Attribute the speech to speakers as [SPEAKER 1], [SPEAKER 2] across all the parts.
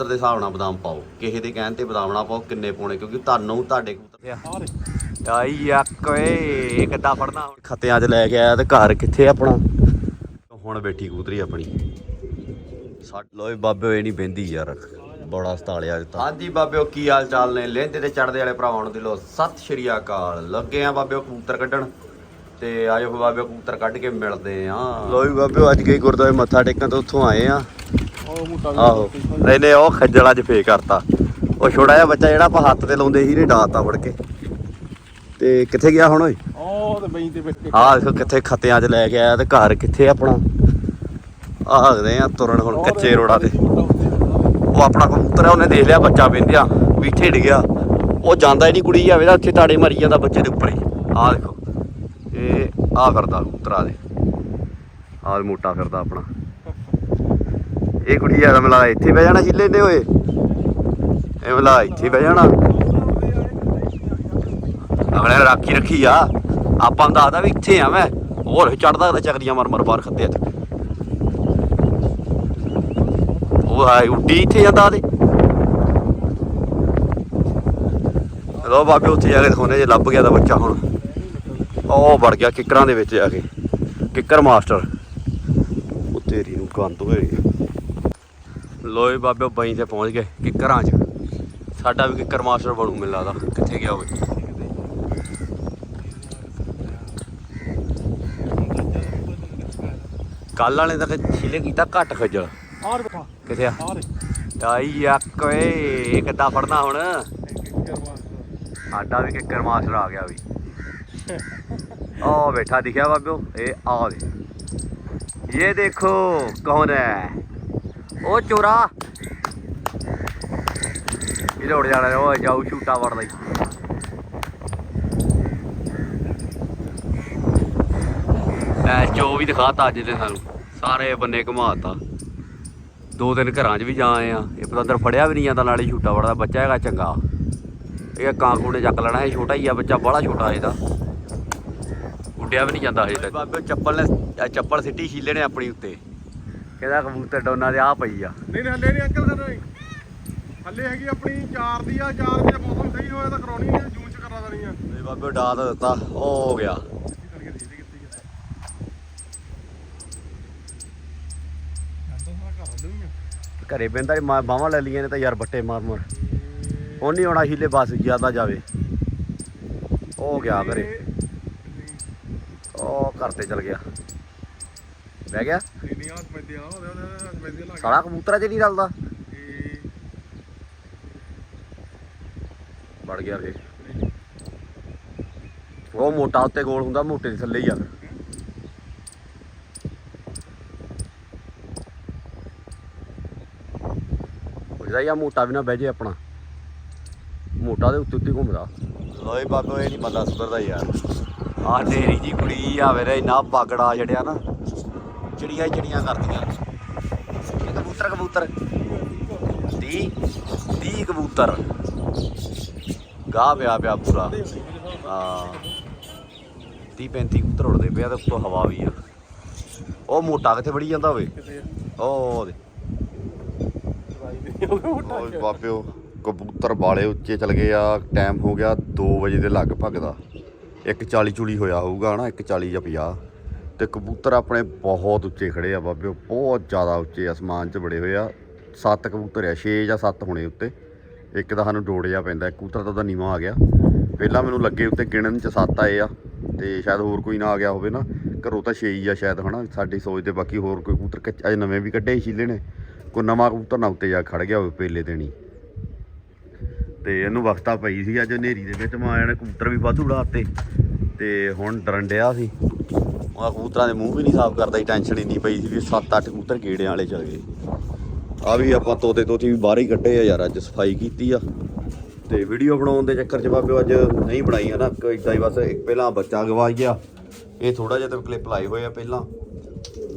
[SPEAKER 1] ਕਬੂਤਰ ਦੇ ਹਿਸਾਬ ਨਾਲ ਬਦਾਮ ਪਾਓ। ਕਿਸੇ ਦੇ ਕਹਿਣ ਤੇ ਬਦਾਮ ਨਾ ਪਾਓ ਕਿੰਨੇ ਪਾਉਣੇ ਕਿਉਂਕਿ ਤੁਹਾਨੂੰ ਤੁਹਾਡੇ ਕਬੂਤਰ ਆਈ ਅੱਕ ਓਏ ਕਿੱਦਾਂ ਫੜਨਾ ਹੁਣ? ਖੱਤਿਆਂ 'ਚ ਲੈ ਕੇ ਆਇਆ ਤੇ ਘਰ ਕਿੱਥੇ ਆਪਣਾ? ਹੁਣ ਬੈਠੀ ਕਬੂਤਰੀ ਆਪਣੀ। ਸੱਟ ਲੋਏ ਬਾਬੇ ਇਹ ਨਹੀਂ ਬਹਿੰਦੀ ਯਾਰ। ਬੜਾ ਸਤਾਲਿਆ ਅੱਜ ਤਾਂ ਹਾਂਜੀ ਬਾਬਿਓ ਕੀ ਹਾਲ ਚਾਲ ਨੇ? ਲਹਿੰਦੇ ਤੇ ਚੜਦੇ ਵਾਲੇ ਭਰਾਵਾਂ ਨੂੰ ਦਿਲੋਂ ਸਤਿ ਸ਼੍ਰੀ ਅਕਾਲ। ਲੱਗੇ ਆ ਬਾਬਿਓ ਕਬੂਤਰ ਕੱਢਣ। ਤੇ ਆਜੋ ਫਿਰ ਬਾਬਿਓ ਕਬੂਤਰ ਕੱਢ ਕੇ ਮਿਲਦੇ ਆ। ਲੋਈ ਬਾਬਿਓ ਅੱਜ ਗਏ ਗੁਰਦੁਆਰੇ ਮੱਥਾ ਟੇਕਣ ਤੋਂ ਉੱਥੋਂ ਆਏ ਆ।
[SPEAKER 2] ਉਹ ਮੋਟਾ
[SPEAKER 1] ਆਹੋ। ਨਹੀਂ ਨਹੀਂ ਉਹ ਖੱਜਲ ਅੱਜ ਫੇਰ ਕਰਤਾ। ਉਹ ਛੋਟਾ ਜਿਹਾ ਬੱਚਾ ਜਿਹੜਾ ਆਪਾਂ ਹੱਥ ਤੇ ਲਾਉਂਦੇ ਸੀ ਨੇ ਡਾਤਾ ਫੜ ਕੇ। ਤੇ ਕਿੱਥੇ ਗਿਆ ਹੁਣ ਓਏ?
[SPEAKER 2] ਉਹ ਤੇ ਬਈ ਤੇ ਬੈਠੇ
[SPEAKER 1] ਆਹ ਦੇਖੋ ਕਿੱਥੇ ਖੱਤਿਆਂ 'ਚ ਲੈ ਕੇ ਆਇਆ ਤੇ ਘਰ ਕਿੱਥੇ ਆਪਣਾ? ਆਖਦੇ ਆ ਤੁਰਨ ਹੁਣ ਕੱਚੇ ਰੋੜਾ ਤੇ। ਉਹ ਆਪਣਾ ਕਬੂਤਰ ਹੈ ਉਹਨੇ ਦੇਖ ਲਿਆ ਬੱਚਾ ਪਿੰਦਿਆ ਵੀ ਇੱਥੇ ਡਿੱਗਿਆ ਉਹ ਜਾਂਦਾ ਹੀ ਨਹੀਂ ਕੁੜੀ ਜਾਵੇ ਤਾਂ ਉੱਥੇ ਤਾੜੇ ਮਾਰੀ ਜਾਂਦਾ ਬੱਚੇ ਦੇ ਉੱਪਰ ਹੀ। ਆਹ ਦੇਖੋ ਇਹ ਆ ਫਿਰਦਾ ਕਬੂਤਰਾ ਦੇ। ਆਹ ਮੋਟਾ ਫਿਰਦਾ ਆਪਣਾ। ਇਹ ਕੁੜੀ ਆ ਮਲਾ ਇੱਥੇ ਬਹਿ ਜਾਣਾ ਛਿੱਲੇ ਨੇ ਓਏ। ਇਹ ਮਲਾ ਇੱਥੇ ਬਹਿ ਜਾਣਾ। ਅਗਲੇ ਰਾਖੀ ਰੱਖੀ ਆ। ਆਪਾਂ ਨੂੰ ਦੱਸਦਾ ਵੀ ਇੱਥੇ ਆ ਮੈਂ। ਹੋਰ ਚੜਦਾ ਤਾਂ ਚੱਕਰੀਆਂ ਮਰ ਮਰ ਬਾਹਰ ਖੱਤੇ ਚ ਉਹ ਹਾਏ, ਉੱਡੀ ਇੱਥੇ ਜਾਂਦਾ ਉਹਦੇ ਲੋ ਬਾਬੇ, ਉੱਥੇ ਜਾ ਕੇ ਦਿਖਾਉਂਦੇ ਜੇ ਲੱਭ ਗਿਆ ਤਾਂ ਬੱਚਾ ਹੁਣ। ਉਹ ਵੜ ਗਿਆ ਕਿੱਕਰਾਂ ਦੇ ਵਿੱਚ ਜਾ ਕੇ। ਕਿੱਕਰ ਮਾਸਟਰ। ਉਹ ਤੇਰੀ ਨੂੰ ਕੰਤ ਹੋਏ। ਲੋਏ ਬਾਬੇ ਬਈ ਤੇ ਪਹੁੰਚ ਗਏ ਕਿੱਕਰਾਂ 'ਚ। ਸਾਡਾ ਵੀ ਕਿੱਕਰ ਮਾਸਟਰ ਬਣੂ ਮੈਨੂੰ ਲੱਗਦਾ। ਕਿੱਥੇ ਗਿਆ ਹੋਵੇ ਕੱਲ ਵਾਲੇ ਤਾਂ ਛਿਲੇ ਕੀਤਾ ਘੱਟ ਖੱਜਲ।
[SPEAKER 2] ਆਰ ਬੈਠਾ
[SPEAKER 1] ਕਿੱਥੇ ਆ? ਆਈ ਅੱਕ ਓਏ ਇਹ ਕਿੱਦਾਂ ਫੜਨਾ ਹੁਣ? ਸਾਡਾ ਵੀ ਕਿੱਕਰ ਮਾਸਟਰ ਆ ਗਿਆ ਵੀ ਉਹ ਬੈਠਾ ਦਿਖਿਆ ਬਾਬਿਓ ਇਹ ਆ ਦੇ ਇਹ ਦੇਖੋ ਕੌਣ ਹੈ? ਉਹ ਚੋਰਾ। ਇਹ ਉੜ ਜਾਣਾ ਉਹ ਜਾਊ ਛੂਟਾ ਵੜ ਲਈ। ਐ ਜੋ ਵੀ ਦਿਖਾਤਾ ਅੱਜ ਤੇ ਸਾਨੂੰ ਸਾਰੇ ਬੰਨੇ ਘੁਮਾਤਾ। ਦੋ ਦਿਨ ਘਰਾਂ 'ਚ ਵੀ ਜਾ ਆਏ ਆ। ਇਹ ਪਤਾ ਪਤੰਦਰ ਫੜਿਆ ਵੀ ਨਹੀਂ ਜਾਂਦਾ, ਨਾਲੇ ਛੂਟਾ ਵੜਦਾ ਬੱਚਾ ਹੈਗਾ ਚੰਗਾ। ਇਹ ਕਾਂਕੂ ਨੇ ਚੱਕ ਲੈਣਾ, ਇਹ ਛੋਟਾ ਹੀ ਆ ਬੱਚਾ ਬੜਾ ਛੋਟਾ ਇਹਦਾ ਉੱਡਿਆ ਵੀ ਨਹੀਂ ਜਾਂਦਾ ਹਜੇ ਤੱਕ। ਬਾਬੇ, ਚੱਪਲ ਨੇ ਚੱਪਲ ਸਿੱਟੀ ਸ਼ੀਲੇ ਨੇ ਆਪਣੀ ਉੱਤੇ। ਕਹਿੰਦਾ ਕਬੂਤਰ ਡੋਨਾ ਦੇ ਆ ਪਈ ਆ।
[SPEAKER 2] ਨਹੀਂ ਨਹੀਂ ਹੱਲੇ ਨਹੀਂ ਅੰਕਲ ਕਰ ਰਹੇ ਹੱਲੇ ਹੈਗੀ ਆਪਣੀ 4 ਦੀ ਆ 4 ਦੀ ਮੌਸਮ ਸਹੀ ਹੋਇਆ ਤਾਂ ਕਰਾਉਣੀ ਹੈ ਜੂਨ ਚ ਕਰਾ ਦੇਣੀ ਆ।
[SPEAKER 1] ਤੇ ਬਾਬੇ ਡਾ ਤਾਂ ਦਿੱਤਾ ਉਹ ਹੋ ਗਿਆ।
[SPEAKER 2] ਘਰ
[SPEAKER 1] ਬੈਂਦਾ ਬਾਹਾਂ ਲੈ ਲਈਆਂ ਨੇ ਤਾਂ ਯਾਰ ਬੱਟੇ ਮਾਰ ਮਾਰ। ਉਹ ਨਹੀਂ ਆਉਣਾ ਸ਼ੀਲੇ ਬਸ ਜ਼ਿਆਦਾ ਜਾਵੇ। ਉਹ ਗਿਆ ਘਰੇ। ਉਹ ਘਰ ਤੇ ਚਲ ਗਿਆ। ਬਹਿ ਗਿਆ?
[SPEAKER 2] ਨਹੀਂ ਆ ਉਹਦੇ ਉਹਦੇ
[SPEAKER 1] ਸਾਲਾ ਕਬੂਤਰਾਂ 'ਚ ਨਹੀਂ ਰਲਦਾ। ਵੜ ਗਿਆ ਫੇ ਉਹ ਮੋਟਾ ਉੱਤੇ ਗੋਲ ਹੁੰਦਾ ਮੋਟੇ ਦੇ ਥੱਲੇ ਹੀ ਆ। ਫਿਰ ਉਹਦਾ ਯਾ ਮੋਟਾ ਵੀ ਨਾ ਬਹਿ ਜੇ ਆਪਣਾ। ਮੋਟਾ ਦੇ ਉੱਤੇ ਉੱਤੇ ਘੁੰਮਦਾ। ਲੋਏ ਬਾਬੋ ਇਹ ਨਹੀਂ ਬੰਦਾ ਸੁਧਰਦਾ ਯਾਰ। ਆ ਨੇਰੀ ਜੀ ਕੁੜੀ ਆ ਵੇਰੇ ਇੰਨਾ ਬਾਗੜਾ ਜੜਿਆ ਨਾ। ਚਿੜੀਆਂ ਹੀ ਚਿੜੀਆਂ ਕਰਦੀਆਂ। ਇਹ ਕਬੂਤਰ ਕਬੂਤਰ। ਦੀ ਦੀ ਕਬੂਤਰ। ਗਾਹ ਪਿਆ ਪਿਆ ਪੂਰਾ। ਹਾਂ। 30 35 ਕਬੂਤਰ ਉੜਦੇ ਪਿਆ ਤੇ ਉੱਤੋਂ ਹਵਾ ਵੀ ਆ। ਉਹ ਮੋਟਾ ਕਿੱਥੇ ਵੜੀ ਜਾਂਦਾ ਹੋਵੇ ਉਹ ਦੇ
[SPEAKER 2] ਦੇ
[SPEAKER 1] ਓਏ ਬਾਬਿਓ ਕਬੂਤਰ ਬਾਲੇ ਉੱਚੇ ਚਲ ਗਏ ਆ। ਟਾਈਮ ਹੋ ਗਿਆ 2 ਵਜੇ ਦੇ ਲਗਭਗ ਦਾ। 1:40 ਚੂਲੀ ਹੋਇਆ ਹੋਊਗਾ ਹਨਾ 1:40 ਜਾਂ 50 ਤੇ ਕਬੂਤਰ ਆਪਣੇ ਬਹੁਤ ਉੱਚੇ ਖੜੇ ਆ ਬਾਬਿਓ ਬਹੁਤ ਜ਼ਿਆਦਾ ਉੱਚੇ ਅਸਮਾਨ 'ਚ ਬੜੇ ਹੋਏ ਆ। ਸੱਤ ਕਬੂਤਰ ਆ 6 ਜਾਂ 7 ਹੋਣੇ ਉੱਤੇ। ਇੱਕ ਤਾਂ ਸਾਨੂੰ ਡੋੜਿਆ ਪੈਂਦਾ, ਇੱਕ ਕਬੂਤਰ ਤਾਂ ਉਹਦਾ ਨੀਵਾਂ ਆ ਗਿਆ। ਪਹਿਲਾਂ ਮੈਨੂੰ ਲੱਗੇ ਉੱਤੇ ਗਿਣਨ 'ਚ 7 ਆਏ ਆ, ਤੇ ਸ਼ਾਇਦ ਹੋਰ ਕੋਈ ਨਾ ਆ ਗਿਆ ਹੋਵੇ ਨਾ। ਘਰੋਂ ਤਾਂ 6 ਹੀ ਆ ਸ਼ਾਇਦ, ਹਨਾ? ਸਾਡੀ ਸੋਚ ਦੇ ਬਾਕੀ ਹੋਰ ਕੋਈ ਕਬੂਤਰ ਕੱਚ- ਅਜੇ ਨਵੇਂ ਵੀ ਕੱਢੇ ਸੀ ਸ਼ੀਲੇ ਨੇ ਕੋਈ ਨਵਾਂ ਕਬੂਤਰ ਨਾ ਉੱਤੇ ਜਾ ਖੜ ਗਿਆ ਹੋਵੇ ਪਹਿਲੇ ਦਿਨ ਹੀ। ਤੇ ਇਹਨੂੰ ਵਕਤਾ ਪਈ ਸੀ ਅੱਜ ਹਨੇਰੀ ਦੇ ਵਿੱਚ ਮਾਇਆ ਨੇ ਕਬੂਤਰ ਵੀ ਵਾਧੂ ਉਡਾਤੇ ਤੇ ਹੁਣ ਡਰਨ ਡਿਆ ਸੀ। ਉਹ ਕਬੂਤਰਾਂ ਦੇ ਮੂੰਹ ਵੀ ਨਹੀਂ ਸਾਫ਼ ਕਰਦਾ ਹੀ ਟੈਨਸ਼ਨ ਇੰਨੀ ਪਈ ਸੀ ਵੀ 7-8 ਕਬੂਤਰ ਕੀੜਿਆਂ ਵਾਲੇ ਚਲ ਗਏ। ਆ ਵੀ ਆਪਾਂ ਤੋਤੇ ਤੋਤੀ ਵੀ ਬਾਹਰ ਹੀ ਕੱਢੇ ਆ ਯਾਰ ਅੱਜ ਸਫ਼ਾਈ ਕੀਤੀ ਆ। ਤੇ ਵੀਡੀਓ ਬਣਾਉਣ ਦੇ ਚੱਕਰ 'ਚ ਬਾਬੇ ਅੱਜ ਨਹੀਂ ਬਣਾਈ ਆ ਨਾ ਇਦਾਂ ਹੀ ਬਸ ਇੱਕ ਪਹਿਲਾਂ ਬੱਚਾ ਗਵਾਚ ਗਿਆ। ਇਹ ਥੋੜਾ ਜਿਹਾ ਤਾਂ ਕਲਿੱਪ ਲਾਏ ਹੋਏ ਆ ਪਹਿਲਾਂ।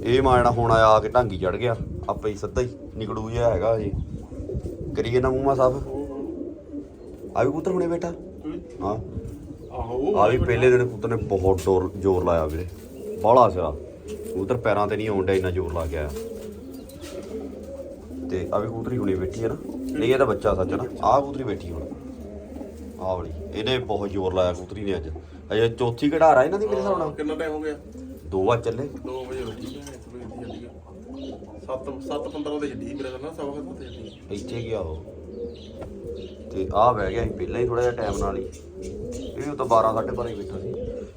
[SPEAKER 1] ਇਹ ਮਾਣਾ ਹੁਣ ਆ ਕੇ ਢਾਂਗੀ ਚੜ ਗਿਆ ਆਪੇ ਹੀ ਸਿੱਧਾ ਹੀ ਨਿਕੜੂ ਜਿਹਾ ਹੈਗਾ ਜੀ ਕਰੀਏ ਨਾ ਮੂੰਹ ਮਾ ਸਾਫ਼। ਆ ਵੀ ਕਬੂਤਰ ਹੁਣੇ ਬੇਟਾ ਹਾਂ।
[SPEAKER 2] ਆਹੋ।
[SPEAKER 1] ਆ ਵੀ ਪਹਿਲੇ ਦਿਨ ਕਬੂਤਰ ਨੇ ਬਹੁਤ ਜ਼ੋਰ ਲਾਇਆ ਵੀਰੇ। ਬਾਹਲਾ ਸਿਰਾ। ਕਬੂਤਰ ਪੈਰਾਂ ਤੇ ਨਹੀਂ ਆਉਣ ਡਿਆ ਇੰਨਾ ਜ਼ੋਰ ਲਾ ਆਇਆ ਤੇ ਆ ਵੀ ਕਬੂਤਰੀ ਹੁਣੇ ਬੈਠੀ ਹੈ ਨਾ। ਨਹੀਂ ਇਹ ਤਾਂ ਬੱਚਾ ਸੱਚ ਨਾ। ਆਹ ਕਬੂਤਰੀ ਬੈਠੀ ਹੁਣ। ਆਹ ਵਾਲੀ। ਇਹਨੇ ਬਹੁਤ ਜ਼ੋਰ ਲਾਇਆ ਕਬੂਤਰੀ ਨੇ ਅੱਜ। ਅਜੇ ਚੌਥੀ ਘੜਾਰ ਆ ਇਹਨਾਂ ਦੀ ਮੇਰੇ ਹਿਸਾਬ ਨਾਲ।
[SPEAKER 2] ਕਿੰਨਾ ਟਾਈਮ ਹੋ ਗਿਆ?
[SPEAKER 1] ਦੋ ਆ ਚੱਲੇ।
[SPEAKER 2] 2 ਵਜੇ ਬੈਠੀ ਹੈ ਇਸ ਵੇਲੇ ਦੀ ਚੱਲੀ ਆ। 7 7 15 ਵਜੇ ਛੱਡੀ ਮੇਰੇ ਨਾਲ ਸਵਾ ਖਤ ਤੇ ਛੱਡੀ
[SPEAKER 1] ਇੱਥੇ ਗਿਆ ਉਹ। ਤੇ ਆ ਬਹਿ ਗਿਆ ਸੀ ਪਹਿਲਾਂ ਹੀ ਥੋੜਾ ਜਿਹਾ ਟਾਈਮ ਨਾਲ ਹੀ। ਇਹ ਤਾਂ 12 12:30 ਹੀ ਬੈਠਾ ਸੀ।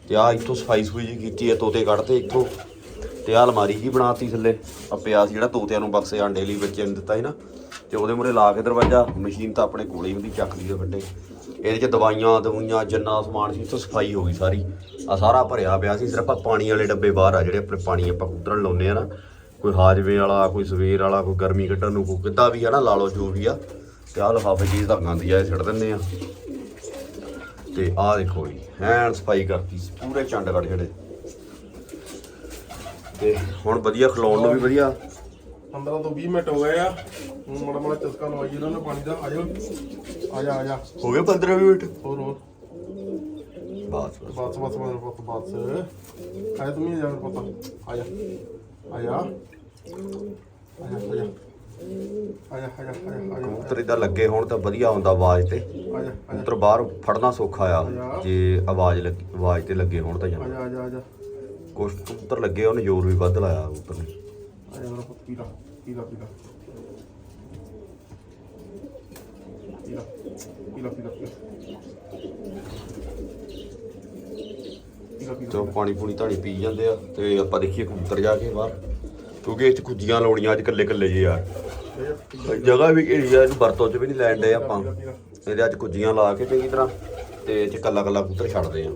[SPEAKER 1] ਤੇ ਆ ਇੱਥੋਂ ਸਫ਼ਾਈ ਸਫੂਈ ਜੀ ਕੀਤੀ ਹੈ, ਤੋਤੇ ਕੱਢਤੇ ਇੱਥੋਂ। ਤੇ ਆ ਅਲਮਾਰੀ ਜੀ ਬਣਾਤੀ ਥੱਲੇ। ਆ ਪਿਆ ਸੀ ਜਿਹੜਾ ਤੋਤਿਆਂ ਨੂੰ ਬਕਸੇ ਆਂਡੇ ਲਈ ਬੱਚਿਆਂ ਨੂੰ ਦਿੱਤਾ ਸੀ ਨਾ, ਤੇ ਉਹਦੇ ਮੂਰੇ ਲਾ ਕੇ ਦਰਵਾਜ਼ਾ, ਮਸ਼ੀਨ ਤਾਂ ਆਪਣੇ ਕੋਲੇ ਹੀ ਹੁੰਦੀ ਚੱਕ ਲਈ ਦੇ ਵੱਡੇ ਇਹਦੇ ਚ ਦਵਾਈਆਂ ਦਵਾਈਆਂ, ਜੰਨਾ ਸਮਾਨ ਸੀ, ਇੱਥੋਂ ਸਫ਼ਾਈ ਹੋ ਗਈ ਸਾਰੀ। ਆ ਸਾਰਾ ਭਰਿਆ ਪਿਆ ਸੀ, ਸਿਰਫ ਆਹ ਪਾਣੀ ਵਾਲੇ ਡੱਬੇ ਬਾਹਰ ਆ ਜਿਹੜੇ ਆਪਣੇ ਪਾਣੀ ਆਪਾਂ ਕੁੱਤਰਨ ਲਾਉਂਦੇ ਆ ਨਾ। ਕੋਈ ਹਾਜਵੇ ਵਾਲਾ, ਕੋਈ ਸਵੇਰ ਵਾਲਾ, ਕੋਈ ਗਰਮੀ ਕੱਢਣ ਨੂੰ, ਕੋਈ ਕਿੱਦਾਂ ਵੀ ਹੈ ਨਾ, ਲਾ ਲਓ ਜੋ ਵੀ ਆ। ਤੇ ਆਹ ਲਫਾਫੇ ਚੀਜ਼ ਤਾਂ ਗੰਦੀ ਆ, ਇਹ ਛੱਡ ਦਿੰਦੇ ਆ। ਤੇ ਆਹ ਦੇਖੋ ਜੀ ਹੈਂਡ ਸਫ਼ਾਈ ਕਰਤੀ ਪੂਰੇ ਚੰਡਗੜ੍ਹ ਜਿਹੜੇ। ਤੇ ਹੁਣ ਵਧੀਆ ਖਲੋਣ ਨੂੰ ਵੀ ਵਧੀਆ।
[SPEAKER 2] 15 ਤੋਂ 20 ਮਿੰਟ ਹੋ ਗਏ ਆ। ਹੁਣ ਮੜਾ ਮੜਾ ਚਸਕਾ ਲਵਾਈ ਇਹਨਾਂ ਨੇ ਪਾਣੀ ਦਾ। ਆ ਜਾ ਆ
[SPEAKER 1] ਹੋ ਗਏ 15 ਮਿੰਟ?
[SPEAKER 2] ਹੋਰ ਹੋਰ।
[SPEAKER 1] ਬਸ
[SPEAKER 2] ਬਸ। ਬਸ ਬਸ ਬਸ ਬਸ ਬਸ। ਆਇਆ ਤੁਮੀ ਜਾਣ ਪਤਾ। ਆ ਜਾ ਆ ਜਾ
[SPEAKER 1] ਕਬੂਤਰ ਇਦਾਂ ਲੱਗੇ ਹੋਣ ਤਾਂ ਵਧੀਆ ਆਉਂਦਾ ਆਵਾਜ਼ ਤੇ। ਕਬੂਤਰ ਬਾਹਰ ਫੜਨਾ ਸੌਖਾ ਆ ਜੇ ਆਵਾਜ਼ ਲੱਗੀ ਆਵਾਜ਼ ਤੇ ਲੱਗੇ ਹੋਣ ਤਾਂ
[SPEAKER 2] ਆ
[SPEAKER 1] ਜਾਣਾ।
[SPEAKER 2] ਜਾ ਆ ਜਾ ਆ ਜਾ
[SPEAKER 1] ਕੁਛ ਕਬੂਤਰ ਲੱਗੇ ਉਹਨੇ ਜ਼ੋਰ ਵੀ ਵੱਧ ਲਾਇਆ ਕਬੂਤਰ ਨੇ।
[SPEAKER 2] ਆ ਜਾ ਮੇਰਾ ਪੁੱਤ ਪੀਲਾ ਪੀਲਾ ਪੀਲਾ ਪੀਲਾ ਪੀਲਾ ਪੀਲਾ ਪੀਲਾ ਪੀਲਾ
[SPEAKER 1] ਤੇ
[SPEAKER 2] ਪੀਲਾ
[SPEAKER 1] ਉਹ ਪਾਣੀ ਪੂਣੀ ਧਾਣੀ ਪੀ ਜਾਂਦੇ ਆ ਤੇ ਆਪਾਂ ਦੇਖੀਏ ਕਬੂਤਰ ਜਾ ਕੇ ਬਾਹਰ। ਕਿਉਂਕਿ ਇਹ ਚ ਕੁੱਜੀਆਂ ਲਾਉਣੀਆਂ ਅੱਜ ਕੱਲੇ ਕੱਲੇ ਜੇ ਯਾਰ। ਜਗ੍ਹਾ ਵੀ ਘੇਰੀ ਆ ਇਹਨੂੰ ਵਰਤੋਂ ਚ ਵੀ ਨਹੀਂ ਲੈਣ ਡਏ ਆਪਾਂ। ਇਹਦੇ ਅੱਜ ਕੁੱਜੀਆਂ ਲਾ ਕੇ ਚੰਗੀ ਤਰ੍ਹਾਂ ਤੇ ਚ ਕੱਲਾ ਕੱਲਾ ਕਬੂਤਰ ਛੱਡਦੇ ਆ।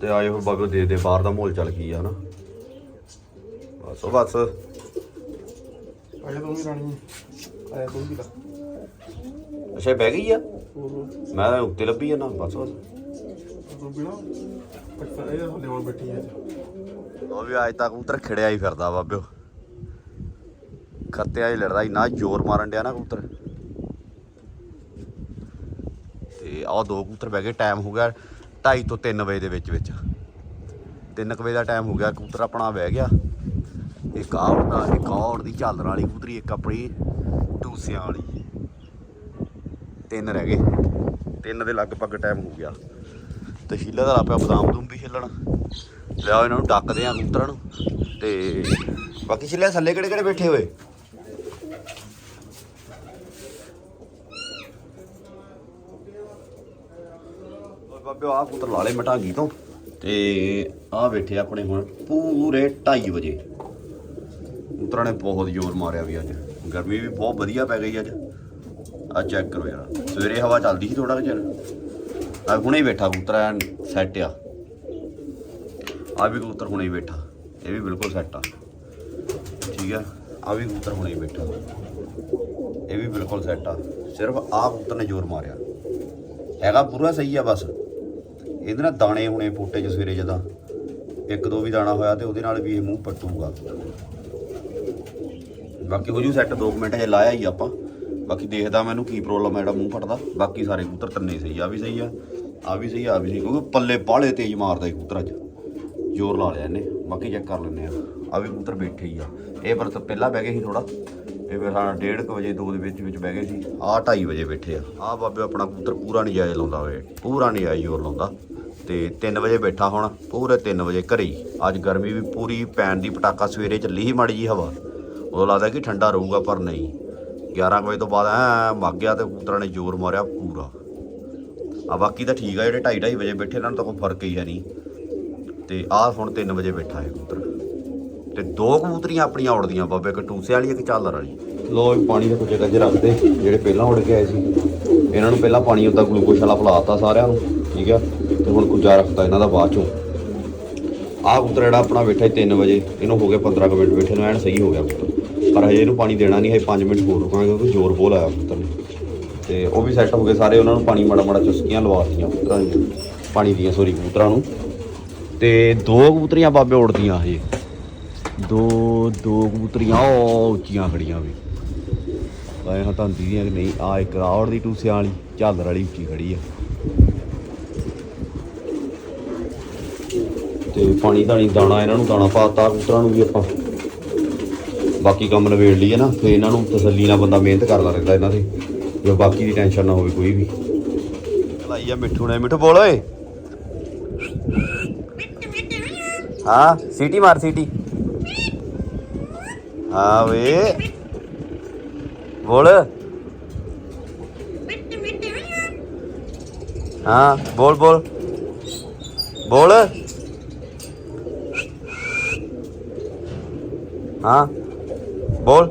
[SPEAKER 1] ਤੇ ਆਏ ਹੋ ਬਗਲ ਦੇ ਦੇ ਬਾਹਰ ਦਾ ਮਾਹੌਲ ਚੱਲ ਕੀ ਆ ਹਨਾ। ਬਸ ਬਸ।
[SPEAKER 2] ਆ ਜਾ ਤੂੰ ਵੀ ਰਾਣੀ। ਆ ਜਾ ਤੂੰ। ਵੀ
[SPEAKER 1] ਅੱਛਾ ਬਹਿ ਗਈ ਆ? ਮੈਂ ਉੱਤੇ ਲੱਭੀ ਆ ਨਾ ਬਸ। ਬਸ।
[SPEAKER 2] ਤੂੰ ਵੀ ਨਾ ਅੱਛਾ ਇਹ ਲੈਵਣ ਬੈਠੀ ਹੈ
[SPEAKER 1] ਉਹ ਵੀ ਅੱਜ ਤੱਕ ਕਬੂਤਰ ਖਿੜਿਆ ਹੀ ਫਿਰਦਾ ਬਾਬਿਓ। ਖੱਤਿਆ ਹੀ ਲੜਦਾ ਇੰਨਾ ਜ਼ੋਰ ਮਾਰਨ ਡਿਆ ਨਾ ਕਬੂਤਰ। ਤੇ ਆਹ ਦੋ ਕਬੂਤਰ ਬਹਿ ਗਏ ਟਾਈਮ ਹੋ ਗਿਆ 2:30 ਤੋਂ 3 ਵਜੇ ਦੇ ਵਿੱਚ ਵਿੱਚ। 3 ਵਜੇ ਦਾ ਟਾਈਮ ਹੋ ਗਿਆ, ਕਬੂਤਰ ਆਪਣਾ ਬਹਿ ਗਿਆ। ਇੱਕ ਆਹ ਉੜਦਾ ਇੱਕ ਆਹ ਉੜਦੀ ਝਾਲਰ ਵਾਲੀ ਕਬੂਤਰੀ, ਇੱਕ ਆਪਣੀ ਟੂਸਿਆਂ ਵਾਲੀ। ਤਿੰਨ ਰਹਿ ਗਏ। ਤਿੰਨ ਦੇ ਲਗਭਗ ਟਾਈਮ ਹੋ ਗਿਆ। ਤੇ ਸ਼ੀਲਾ ਦਾ ਆਪਿਆ ਬਦਾਮ ਬਦੂਮ ਵੀ ਛਿੱਲਣ। ਲਿਆਓ ਇਹਨਾਂ ਨੂੰ ਡੱਕਦੇ ਆ ਕਬੂਤਰਾਂ ਨੂੰ। ਤੇ ਬਾਕੀ ਛਿੱਲੇ ਥੱਲੇ ਕਿਹੜੇ ਕਿਹੜੇ ਬੈਠੇ ਹੋਏ? ਬਾਬੇ, ਆਹ ਕਬੂਤਰ ਲਾ ਲਏ ਮਟਾਂਗੀ ਤੋਂ। ਤੇ ਆਹ ਬੈਠੇ ਆਪਣੇ ਹੁਣ ਪੂਰੇ 2:30 ਵਜੇ। ਕਬੂਤਰਾਂ ਨੇ ਬਹੁਤ ਜ਼ੋਰ ਮਾਰਿਆ ਵੀ ਅੱਜ। ਗਰਮੀ ਵੀ ਬਹੁਤ ਵਧੀਆ ਪੈ ਗਈ ਅੱਜ। ਆ ਚੈੱਕ ਕਰੋ ਯਾਰ। ਸਵੇਰੇ ਹਵਾ ਚੱਲਦੀ ਸੀ ਥੋੜਾ ਜਿਹਾ ਆ ਹੁਣੇ ਬੈਠਾ ਕਬੂਤਰ, ਐਨ ਸੈੱਟ ਆ। ਆ ਵੀ ਕਬੂਤਰ ਹੁਣੇ ਹੀ ਬੈਠਾ। ਇਹ ਵੀ ਬਿਲਕੁਲ ਸੈੱਟ ਆ। ਠੀਕ ਆ? ਆ ਵੀ ਕਬੂਤਰ ਹੁਣੇ ਹੀ ਬੈਠਾ। ਇਹ ਵੀ ਬਿਲਕੁਲ ਸੈੱਟ ਆ। ਸਿਰਫ ਆ ਕਬੂਤਰ ਨੇ ਜ਼ੋਰ ਮਾਰਿਆ। ਹੈਗਾ ਪੂਰਾ ਸਹੀ ਆ ਬਸ। ਇਹਦੇ ਨਾਲ ਦਾਣੇ ਹੁਣੇ ਫੋਟੇ ਚ ਸਵੇਰੇ ਜਦਾਂ ਇੱਕ ਦੋ ਵੀ ਦਾਣਾ ਹੋਇਆ ਤੇ ਉਹਦੇ ਨਾਲ ਵੀ ਇਹ ਮੂੰਹ ਪੱਟੂਗਾ ਬਾਕੀ ਹੋ ਜੂ ਸੈੱਟ 2 ਮਿੰਟ ਹਜੇ ਲਾਇਆ ਹੀ ਆਪਾਂ। ਬਾਕੀ ਦੇਖਦਾ ਮੈਨੂੰ ਕੀ ਪ੍ਰੋਬਲਮ ਹੈ ਜਿਹੜਾ ਮੂੰਹ ਫਟਦਾ। ਬਾਕੀ ਸਾਰੇ ਕਬੂਤਰ ਤੰਨੇ ਸਹੀ ਆ ਵੀ ਸਹੀ ਆ। ਆ ਵੀ ਸਹੀ ਆ ਵੀ ਸਹੀ। ਕਿਉਂਕਿ ਪੱਲੇ ਬਾਹਲੇ ਤੇਜ਼ ਮਾਰਦਾ ਇਹ ਕਬੂਤਰ ਅੱਜ। ਜ਼ੋਰ ਲਾ ਲਿਆ ਇਹਨੇ। ਬਾਕੀ ਚੈੱਕ ਕਰ ਲੈਂਦੇ ਆ ਆ ਵੀ ਕਬੂਤਰ ਬੈਠੇ ਹੀ ਆ। ਇਹ ਪਰ ਪਹਿਲਾਂ ਬਹਿ ਗਏ ਸੀ ਥੋੜਾ ਇਹ ਫਿਰ ਹਾਂ 1:30 ਵਜੇ, ਦੋ ਦੇ ਵਿੱਚ ਵਿੱਚ ਬਹਿ ਗਏ ਸੀ। ਆ 2:30 ਵਜੇ ਬੈਠੇ ਆ। ਆ ਬਾਬੇ ਆਪਣਾ ਕਬੂਤਰ ਪੂਰਾ ਨਜਾਇਜ਼ ਲਾਉਂਦਾ ਹੋਏ ਪੂਰਾ ਨਜਾਇਜ਼ ਜ਼ੋਰ ਲਾਉਂਦਾ। ਤੇ 3 ਵਜੇ ਬੈਠਾ ਹੁਣ, ਪੂਰੇ 3 ਵਜੇ ਘਰੇ ਹੀ। ਅੱਜ ਗਰਮੀ ਵੀ ਪੂਰੀ ਪੈਣ ਦੀ, ਪਟਾਕਾ ਸਵੇਰੇ ਚੱਲੀ ਸੀ ਮਾੜੀ ਜੀ ਹਵਾ। ਉਦੋਂ ਲੱਗਦਾ ਕਿ ਠੰਡਾ ਰਹੂਗਾ, ਪਰ ਨਹੀਂ। 11 ਕੁ ਵਜੇ ਤੋਂ ਬਾਅਦ ਐ ਮੱਗ ਗਿਆ ਤੇ ਕਬੂਤਰਾਂ ਨੇ ਜ਼ੋਰ ਮਾਰਿਆ ਪੂਰਾ। ਆ ਬਾਕੀ ਤਾਂ ਠੀਕ ਆ, ਜਿਹੜੇ 2:30 2:30 ਵਜੇ ਬੈਠੇ, ਇਹਨਾਂ ਨੂੰ ਤਾਂ ਕੋਈ ਫ਼ਰਕ ਹੀ ਹੈ ਨਹੀਂ। ਤੇ ਆਹ ਹੁਣ 3 ਵਜੇ ਬੈਠਾ ਹੈ ਕਬੂਤਰ। ਤੇ ਦੋ ਕਬੂਤਰੀਆਂ ਆਪਣੀਆਂ ਉੜਦੀਆਂ ਬਾਬੇ ਇੱਕ ਟੂਸੇ ਵਾਲੀ ਇੱਕ ਝਾਲਰ ਵਾਲੀ। ਲੋ ਪਾਣੀ ਦੇ ਕੁਝ ਗੱਜ ਰੱਖਦੇ ਜਿਹੜੇ ਪਹਿਲਾਂ ਉੜ ਕੇ ਆਏ ਸੀ। ਇਹਨਾਂ ਨੂੰ ਪਹਿਲਾਂ ਪਾਣੀ ਉੱਤਾ ਗਲੂਕੋਸ਼ ਵਾਲਾ ਪਿਲਾਤਾ ਸਾਰਿਆਂ ਨੂੰ ਠੀਕ ਆ? ਤੇ ਹੁਣ ਕੁਝਾ ਰੱਖਤਾ ਇਹਨਾਂ ਦਾ ਬਾਅਦ ਚੋਂ। ਆਹ ਕਬੂਤਰ ਜਿਹੜਾ ਆਪਣਾ ਬੈਠਾ 3 ਵਜੇ ਇਹਨੂੰ ਹੋ ਗਿਆ 15 ਕੁ ਮਿੰਟ ਬੈਠੇ ਨੂੰ ਐਨ ਸਹੀ ਹੋ ਗਿਆ ਕਬੂਤਰ। ਪਰ ਹਜੇ ਇਹਨੂੰ ਪਾਣੀ ਦੇਣਾ ਨਹੀਂ ਹੈ 5 ਮਿੰਟ ਹੋਰ ਰੁਕਾਂਗੇ ਕਿਉਂਕਿ ਜ਼ੋਰ ਬਹੁਤ ਆਇਆ ਕਬੂਤਰ ਨੇ। ਤੇ ਉਹ ਵੀ ਸੈੱਟ ਹੋ ਗਏ ਸਾਰੇ ਉਹਨਾਂ ਨੂੰ ਪਾਣੀ ਮਾੜਾ ਮਾੜਾ ਚੁਸਕੀਆਂ ਲਵਾਤੀਆਂ ਕਬੂਤਰਾਂ ਨੂੰ ਪਾਣੀ ਦੀਆਂ ਸੋਰੀ ਕਬੂਤਰਾਂ ਨੂੰ। ਤੇ ਦੋ ਕਬੂਤਰੀਆਂ ਬਾਬੇ ਉੜਦੀਆਂ ਹਜੇ। ਦੋ ਦੋ ਕਬੂਤਰੀਆਂ, ਉਹ ਉੱਚੀਆਂ ਖੜੀਆਂ ਵੀ। ਆਏ ਹਾਂ ਤਾਂ ਦੀਦੀਆਂ ਕਿ ਨਹੀਂ ਆ ਇੱਕ ਆਉੜ ਦੀ ਟੂਸਿਆਂ ਵਾਲੀ, ਝਾਲਰ ਵਾਲੀ ਉੱਚੀ ਖੜੀ ਆ। ਤੇ ਪਾਣੀ ਧਾਣੀ ਦਾਣਾ, ਇਹਨਾਂ ਨੂੰ ਦਾਣਾ ਪਾਤਾ, ਕਬੂਤਰਾਂ ਨੂੰ ਵੀ ਆਪਾਂ। ਬਾਕੀ ਕੰਮ ਨਵੇੜ ਲਈਏ ਨਾ ਫੇ ਇਹਨਾਂ ਨੂੰ ਤਸੱਲੀ ਨਾਲ ਬੰਦਾ ਮਿਹਨਤ ਕਰਦਾ ਰਹਿੰਦਾ ਇਹਨਾਂ ਦੀ ਜੋ ਬਾਕੀ ਦੀ ਟੈਨਸ਼ਨ ਨਾ ਹੋਵੇ ਕੋਈ ਵੀ। ਚਲਾਈ ਆ ਮਿੱਠੂ ਨੇ। ਮਿੱਠੂ ਬੋਲ ਓਏ। ਹਾਂ, ਸੀਟੀ ਮਾਰ, ਸੀਟੀ। ਹਾਂ ਵੇ। ਬੋਲ। ਹਾਂ, ਬੋਲ ਬੋਲ। ਬੋਲ। ਹਾਂ, ਬੋਲ।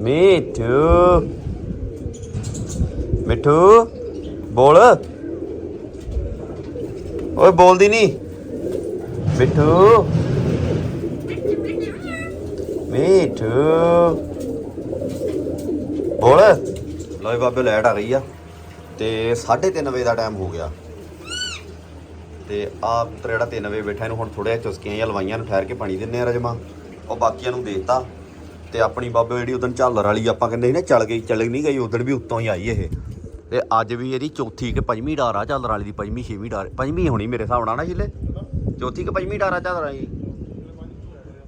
[SPEAKER 1] ਮਿੱਠੂ। ਮਿੱਠੂ, ਬੋਲ। ਓਏ, ਬੋਲਦੀ ਨਹੀਂ ਮਿੱਠੂ ਮਿੱਠੂ ਬੋਲ ਲੋ ਬਾਬੇ ਲੈਟ ਆ ਗਈ ਆ ਤੇ 3:30 ਵਜੇ ਦਾ ਟਾਈਮ ਹੋ ਗਿਆ ਤੇ ਆ ਪੁੱਤਰ ਜਿਹੜਾ 3 ਵਜੇ ਬੈਠਾ ਇਹਨੂੰ ਹੁਣ ਥੋੜ੍ਹਾ ਚੁਸਕੀਆਂ ਜਾਂ ਲਵਾਈਆਂ ਨੂੰ ਠਹਿਰ ਕੇ ਪਾਣੀ ਦਿੰਨੇ ਆ ਰਜਮਾ ਉਹ ਬਾਕੀਆਂ ਨੂੰ ਦੇਤਾ ਤੇ ਆਪਣੀ ਬਾਬੇ ਜਿਹੜੀ ਉਦੋਂ ਝਾਲਰ ਵਾਲੀ ਆਪਾਂ ਕਹਿੰਦੇ ਸੀ ਨਾ ਚਲ ਗਈ ਚੱਲ ਨਹੀਂ ਗਈ ਉਦੋਂ ਵੀ ਉੱਤੋਂ ਹੀ ਆਈ ਇਹ ਤੇ ਅੱਜ ਵੀ ਇਹਦੀ ਚੌਥੀ ਕਿ ਪੰਜਵੀਂ ਡਾਰ ਆ ਝਾਲਰ ਵਾਲੀ ਦੀ ਪੰਜਵੀਂ ਛੇਵੀਂ ਡਾਰ ਪੰਜਵੀਂ ਹੋਣੀ ਮੇਰੇ ਹਿਸਾਬ ਨਾਲ ਨਾ ਜਿਲੇ ਚੌਥੀ ਕਿ ਪੰਜਵੀਂ ਡਾਰ ਆ ਝਾਲਰ